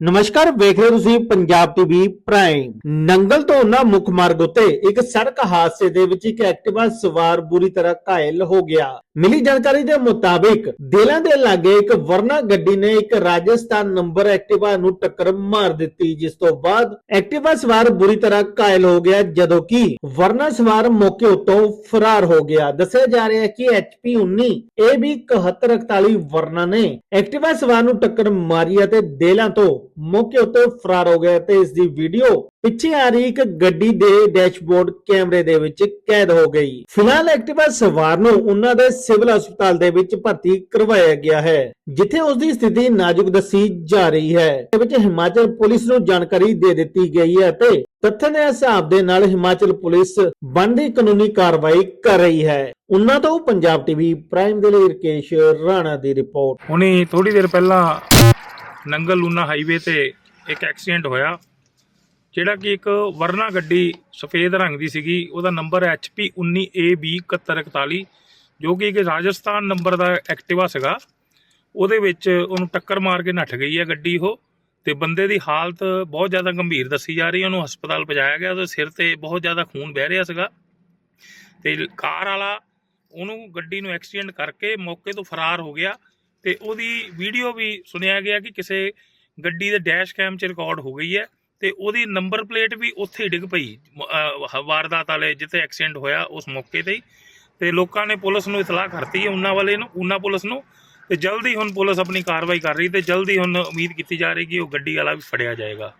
ਨਮਸਕਾਰ, ਵੇਖ ਰਹੇ ਹੋ ਤੁਸੀਂ ਪੰਜਾਬ ਟੀਵੀ ਪ੍ਰਾਈਮ। ਨੰਗਲ ਤੋਂ ਨਾ ਮੁੱਖ ਮਾਰਗ ਉਤੇ ਇੱਕ ਸੜਕ ਹਾਦਸੇ ਦੇ ਵਿੱਚ ਇੱਕ ਐਕਟਿਵਾ ਸਵਾਰ ਬੁਰੀ ਤਰ੍ਹਾਂ ਘਾਇਲ ਹੋ ਗਿਆ। ਮਿਲੀ ਜਾਣਕਾਰੀ ਦੇ ਮੁਤਾਬਿਕ ਦੇਲਾਂ ਦੇ ਲਾਗੇ ਇੱਕ ਵਰਨਾ ਗੱਡੀ ਨੇ ਇੱਕ ਰਾਜਸਥਾਨ ਨੰਬਰ ਐਕਟਿਵਾ ਨੂੰ ਟੱਕਰ ਮਾਰ ਦਿੱਤੀ, ਜਿਸ ਤੋਂ ਬਾਅਦ ਐਕਟਿਵਾ ਸਵਾਰ ਬੁਰੀ ਤਰ੍ਹਾਂ ਘਾਇਲ ਹੋ ਗਿਆ, ਜਦੋਂ ਕਿ ਵਰਨਾ ਸਵਾਰ ਮੌਕੇ ਉੱਤੋਂ ਫਰਾਰ ਹੋ ਗਿਆ। ਦੱਸਿਆ ਜਾ ਰਿਹਾ ਹੈ ਕਿ HP 19 AB 7141 ਵਰਨਾ ਨੇ ਐਕਟਿਵਾ ਸਵਾਰ ਨੂੰ ਟੱਕਰ ਮਾਰੀ ਅਤੇ ਦੇਲਾਂ ਤੋਂ ਮੌਕੇ ਉੱਤੇ ਫਰਾਰ ਹੋ ਗਿਆ ਤੇ ਇਸ ਦੀ ਵੀਡੀਓ ਪਿੱਛੇ ਆ ਰਹੀ ਇੱਕ ਗੱਡੀ ਦੇ ਡੈਸ਼ਬੋਰਡ ਕੈਮਰੇ ਦੇ ਵਿੱਚ ਕੈਦ ਹੋ ਗਈ। ਫਿਲਹਾਲ ਐਕਟਿਵਾ ਸਵਾਰ ਨੂੰ ਉਹਨਾਂ ਦੇ ਸਿਵਲ ਹਸਪਤਾਲ ਦੇ ਵਿੱਚ ਭਰਤੀ ਕਰਵਾਇਆ ਗਿਆ ਹੈ, ਜਿੱਥੇ ਉਸ ਦੀ ਸਥਿਤੀ ਨਾਜ਼ੁਕ ਦੱਸੀ ਜਾ ਰਹੀ ਹੈ। ਇਸ ਵਿੱਚ ਹਿਮਾਚਲ ਪੁਲਿਸ ਨੂੰ ਜਾਣਕਾਰੀ ਦੇ ਦਿੱਤੀ ਗਈ ਹੈ ਤੇ ਤੱਥਾਂ ਦੇ ਹਿਸਾਬ ਦੇ ਨਾਲ ਹਿਮਾਚਲ ਪੁਲਿਸ ਬਣਦੀ ਕਾਨੂੰਨੀ ਕਾਰਵਾਈ ਕਰ ਰਹੀ ਹੈ। ਉਹਨਾਂ ਤੋਂ ਪੰਜਾਬ ਟੀਵੀ ਪ੍ਰਾਈਮ ਦੇ ਲਈ ਰਕੇਸ਼ ਰਾਣਾ ਦੀ ਰਿਪੋਰਟ। ਹੁਣੀ ਥੋੜੀ ਦੇਰ ਪਹਿਲਾਂ ਨੰਗਲ ਲੂਨਾ ਹਾਈਵੇ ਤੇ ਇੱਕ ਐਕਸੀਡੈਂਟ ਹੋਇਆ, ਜਿਹੜਾ ਕਿ ਇੱਕ ਵਰਨਾ ਗੱਡੀ ਸਫੇਦ ਰੰਗ ਦੀ ਸੀਗੀ, ਉਹਦਾ ਨੰਬਰ HP 19AB 7141 ਜੋ ਕਿ ਇੱਕ ਰਾਜਸਥਾਨ ਨੰਬਰ ਦਾ ਐਕਟਿਵਾ ਸੀਗਾ, ਉਹਦੇ ਵਿੱਚ ਉਹਨੂੰ ਟੱਕਰ ਮਾਰ ਕੇ ਨੱਠ ਗਈ ਹੈ ਗੱਡੀ ਉਹ, ਤੇ ਬੰਦੇ ਦੀ ਹਾਲਤ ਬਹੁਤ ਜ਼ਿਆਦਾ ਗੰਭੀਰ ਦੱਸੀ ਜਾ ਰਹੀ ਹੈ, ਉਹਨੂੰ ਹਸਪਤਾਲ ਪਹੁੰਚਾਇਆ ਗਿਆ, ਉਹਦੇ ਸਿਰ ਤੇ ਬਹੁਤ ਜ਼ਿਆਦਾ ਖੂਨ ਵਹਿ ਰਿਹਾ ਸੀਗਾ। ਤੇ ਕਾਰ ਵਾਲਾ ਉਹਨੂੰ ਗੱਡੀ ਨੂੰ ਐਕਸੀਡੈਂਟ ਕਰਕੇ ਮੌਕੇ ਤੋਂ ਫਰਾਰ ਹੋ ਗਿਆ, ਤੇ ਉਹਦੀ ਵੀਡੀਓ ਵੀ ਸੁਣਿਆ ਗਿਆ ਕਿ ਕਿਸੇ ਗੱਡੀ ਦੇ ਡੈਸ਼ ਕੈਮ 'ਚ ਰਿਕਾਰਡ ਹੋ ਗਈ ਹੈ, ਤੇ ਉਹਦੀ ਨੰਬਰ ਪਲੇਟ ਵੀ ਉੱਥੇ ਹੀ ਡਿੱਗ ਪਈ ਵਾਰਦਾਤ ਵਾਲੇ ਜਿੱਥੇ ਐਕਸੀਡੈਂਟ ਹੋਇਆ ਉਸ ਮੌਕੇ ਤੇ ਹੀ। ਤੇ ਲੋਕਾਂ ਨੇ ਪੁਲਿਸ ਨੂੰ ਇਤਲਾਹ ਕਰਤੀ ਹੈ ਉਹਨਾਂ ਵਾਲੇ ਨੂੰ, ਉਹਨਾਂ ਪੁਲਿਸ ਨੂੰ, ਤੇ ਜਲਦੀ ਹੁਣ ਪੁਲਿਸ ਆਪਣੀ ਕਾਰਵਾਈ ਕਰ ਰਹੀ ਤੇ ਜਲਦੀ ਹੁਣ ਉਮੀਦ ਕੀਤੀ ਜਾ ਰਹੀ ਕਿ ਉਹ ਗੱਡੀ ਵਾਲਾ ਵੀ ਫੜਿਆ ਜਾਏਗਾ।